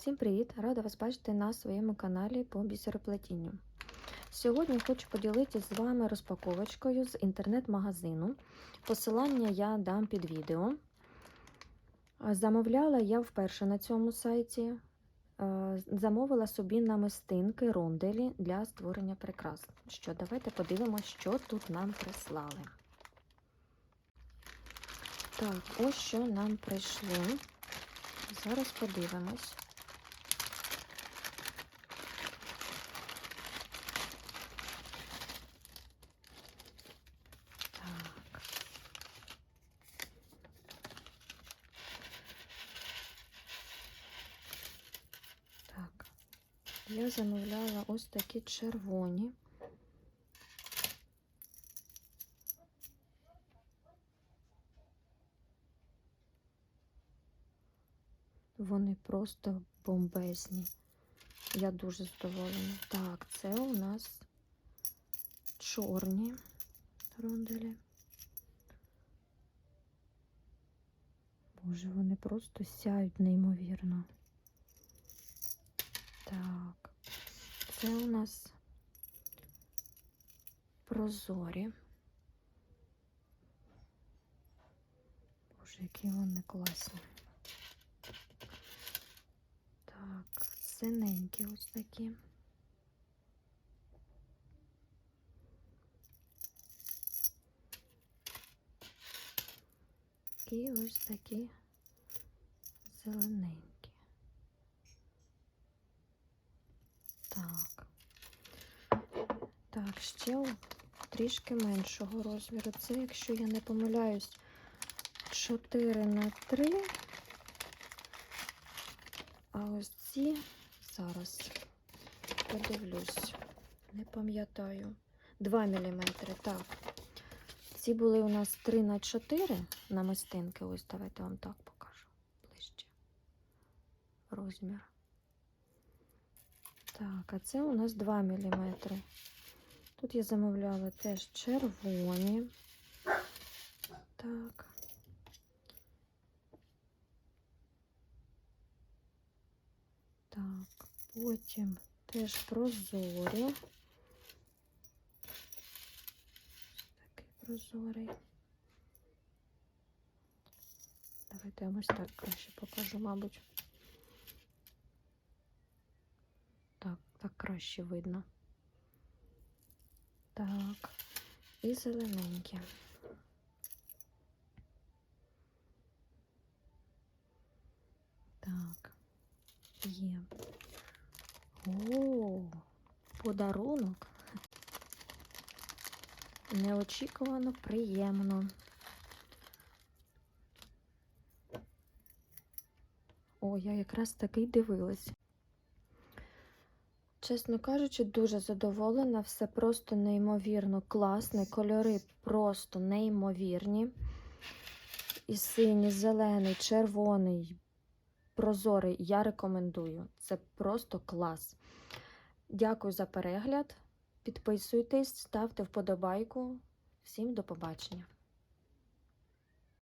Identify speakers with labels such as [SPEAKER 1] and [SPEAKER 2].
[SPEAKER 1] Всім привіт! Рада вас бачити на своєму каналі по бісероплетінню. Сьогодні хочу поділитися з вами розпаковочкою з інтернет-магазину. Посилання я дам під відео. Замовляла я вперше на цьому сайті. Е, Замовила собі намистинки ронделі для створення прикрас. Що, давайте подивимося, що тут нам прислали. Так, ось що нам прийшло. Зараз подивимось. Я замовляла ось такі червоні. Вони просто бомбезні. Я дуже задоволена. Так, це у нас чорні ронделі. Боже, вони просто сяють неймовірно. Так, це у нас прозорі. Боже, які вони класні. Так, синенькі ось такі. І ось такі зелененькі. Так. Так, ще трішки меншого розміру. Це, якщо я не помиляюсь, 4 на 3. А ось ці зараз подивлюсь, не пам'ятаю. 2 мм, так. Ці були у нас 3 на 4 намистинки. Ось давайте вам так покажу ближче. Розмір. Так, а це у нас 2 мм. Тут я замовляла теж червоні. Так. Так, потім теж прозорі. Такий прозорий. Давайте я ось так краще покажу, мабуть. Так, так краще видно. Так, і зелененькі. Так, є. О, подарунок. Неочікувано приємно. О, я якраз таки дивилась. Чесно кажучи, дуже задоволена. Все просто неймовірно класне. Кольори просто неймовірні. І синій, зелений, червоний, прозорий. Я рекомендую. Це просто клас. Дякую за перегляд. Підписуйтесь, ставте вподобайку. Всім до побачення!